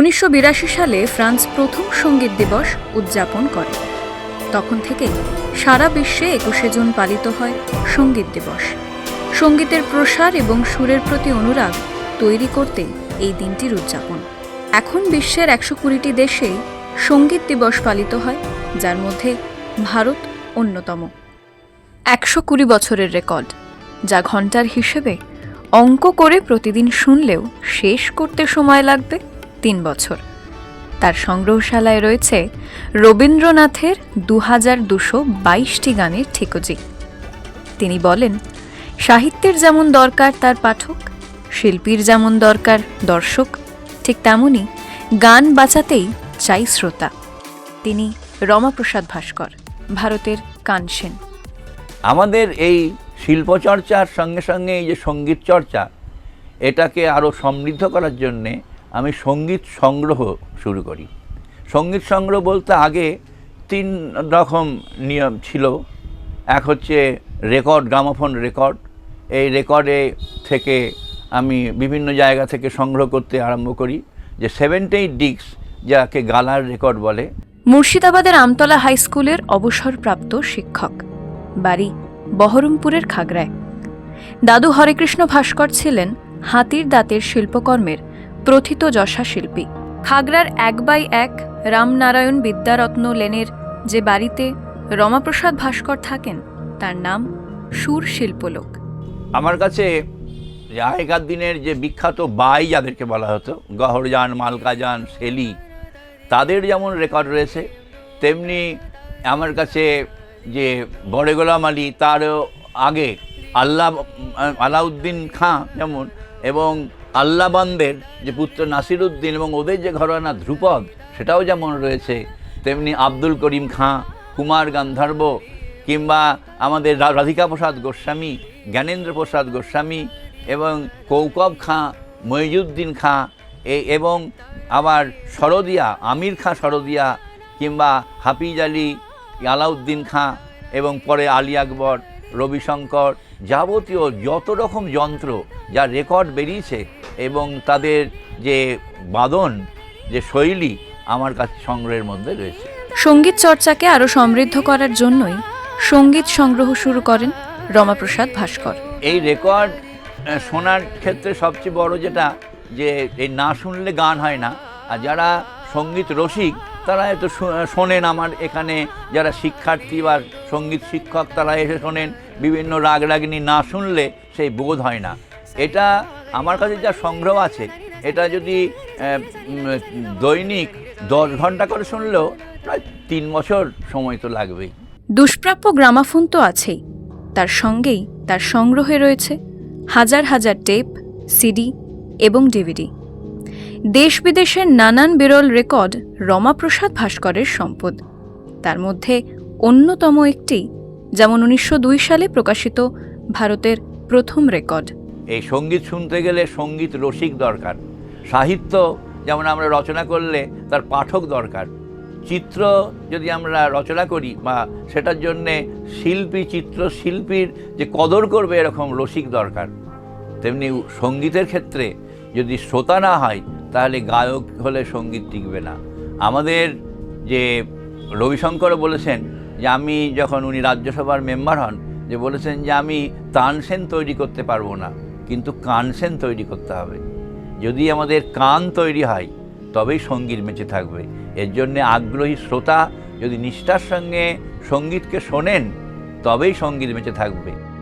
উনিশশো বিরাশি সালে ফ্রান্স প্রথম সংগীত দিবস উদযাপন করে। তখন থেকে সারা বিশ্বে একুশে জুন পালিত হয় সংগীত দিবস। সঙ্গীতের প্রসার এবং সুরের প্রতি অনুরাগ তৈরি করতে এই দিনটির উদযাপন। এখন বিশ্বের একশো কুড়িটি দেশে সংগীত দিবস পালিত হয়, যার মধ্যে ভারত অন্যতম। একশো কুড়ি বছরের রেকর্ড, যা ঘণ্টার হিসেবে অঙ্ক করে প্রতিদিন শুনলেও শেষ করতে সময় লাগবে। তিন বছর। তার সংগ্রহশালায় রয়েছে রবীন্দ্রনাথের দু হাজার দুশো বাইশটি গানের ঠিকজি। তিনি বলেন, সাহিত্যের যেমন দরকার তার পাঠক, শিল্পীর যেমন দরকার দর্শক, ঠিক তেমনই গান বাঁচাতেই চাই শ্রোতা। তিনি রমাপ্রসাদ ভাস্কর, ভারতের কানসেন আমাদের এই শিল্পচর্চার সঙ্গে সঙ্গে এই যে সংগীত চর্চা, এটাকে আরও সমৃদ্ধ করার জন্যে আমি সংগীত সংগ্রহ শুরু করি। সংগীত সংগ্রহ বলতে আগে তিন রকম নিয়ম ছিল। এক হচ্ছে রেকর্ড, গ্রামোফোন রেকর্ড। এই রেকর্ডে থেকে আমি বিভিন্ন জায়গা থেকে সংগ্রহ করতে আরম্ভ করি, যে সেভেন্টি ডিস্ক যাকে গালার রেকর্ড বলে। মুর্শিদাবাদের আমতলা হাই স্কুলের অবসরপ্রাপ্ত শিক্ষক, বাড়ি বহরমপুরের খাগড়ায়। দাদু হরেকৃষ্ণ ভাস্কর ছিলেন হাতির দাঁতের শিল্পকর্মের প্রথিত যশা শিল্পী। খাগড়ার এক বাই এক রামনারায়ণ বিদ্যারত্ন লেনের যে বাড়িতে রমাপ্রসাদ ভাস্কর থাকেন, তার নাম সুর শিল্পলোক। আমার কাছে আগেকার দিনের যে বিখ্যাত বাই যাদেরকে বলা হতো, গহরজান, মালকাজান, সেলি, তাদের যেমন রেকর্ড রয়েছে, তেমনি আমার কাছে যে বড়ে গোলাম আলী, তারও আগে আল্লাহ, আলাউদ্দিন খাঁ যেমন, এবং আল্লাবানদের, যে পুত্র নাসিরুদ্দিন এবং ওদের যে ঘরানা ধ্রুপদ, সেটাও যেমন রয়েছে, তেমনি আব্দুল করিম খাঁ, কুমার গান্ধর্ব, কিংবা আমাদের রাধিকা প্রসাদ গোস্বামী, জ্ঞানেন্দ্র প্রসাদ গোস্বামী এবং কৌকব খাঁ মহিজুদ্দিন খাঁ এবং আবার শরদিয়া, আমির খাঁ শরদিয়া, কিংবা হাফিজ আলী, আলাউদ্দিন খাঁ, এবং পরে আলী আকবর, রবিশঙ্কর, যাবতীয় যত রকম যন্ত্র যা রেকর্ড বেরিয়েছে এবং তাদের যে বাদন যে শৈলী আমার কাছে সংগ্রহের মধ্যে রয়েছে। সংগীত চর্চাকে আরও সমৃদ্ধ করার জন্যই সংগীত সংগ্রহ শুরু করেন রমাপ্রসাদ ভাস্কর। এই রেকর্ড শোনার ক্ষেত্রে সবচেয়ে বড় যেটা যে এই না শুনলে গান হয় না আর যারা সংগীত রসিক তারা হয়তো শোনেন আমার এখানে যারা শিক্ষার্থী বা সংগীত শিক্ষক তারা এসে শোনেন বিভিন্ন রাগ রাগিনী না শুনলে সেই বোধ হয় না। এটা আমার কাছে যা সংগ্রহ আছে, এটা যদি দৈনিক দশ ঘণ্টা করে শুনলেও প্রায় তিন বছর সময় তো লাগবেই। দুষ্প্রাপ্য গ্রামাফোন তো আছেই, তার সঙ্গেই তার সংগ্রহে রয়েছে হাজার হাজার টেপ, সিডি এবং ডিভিডি। দেশ বিদেশের নানান বিরল রেকর্ড রমাপ্রসাদ ভাস্করের সম্পদ। তার মধ্যে অন্যতম একটি, যেমন উনিশশো দুই সালে প্রকাশিত ভারতের প্রথম রেকর্ড। এই সংগীত শুনতে গেলে সংগীত রসিক দরকার। সাহিত্য যেমন আমরা রচনা করলে তার পাঠক দরকার। চিত্র যদি আমরা রচনা করি বা সেটার জন্যে শিল্পী, চিত্রশিল্পীর যে কদর করবে এরকম রসিক দরকার। তেমনি সঙ্গীতের ক্ষেত্রে যদি শ্রোতা না হয়, তাহলে গায়ক হলে সংগীত টিকবে না। আমাদের যে রবিশঙ্করও বলেছেন যে আমি যখন উনি রাজ্যসভার মেম্বার হন, যে বলেছেন যে আমি তানসেন তৈরি করতে পারব না। কিন্তু কানসেন তৈরি করতে হবে। যদি আমাদের কান তৈরি হয়, তবেই সংগীত বেঁচে থাকবে। এর জন্যে আগ্রহী শ্রোতা যদি নিষ্ঠার সঙ্গে সঙ্গীতকে শোনেন, তবেই সংগীত বেঁচে থাকবে।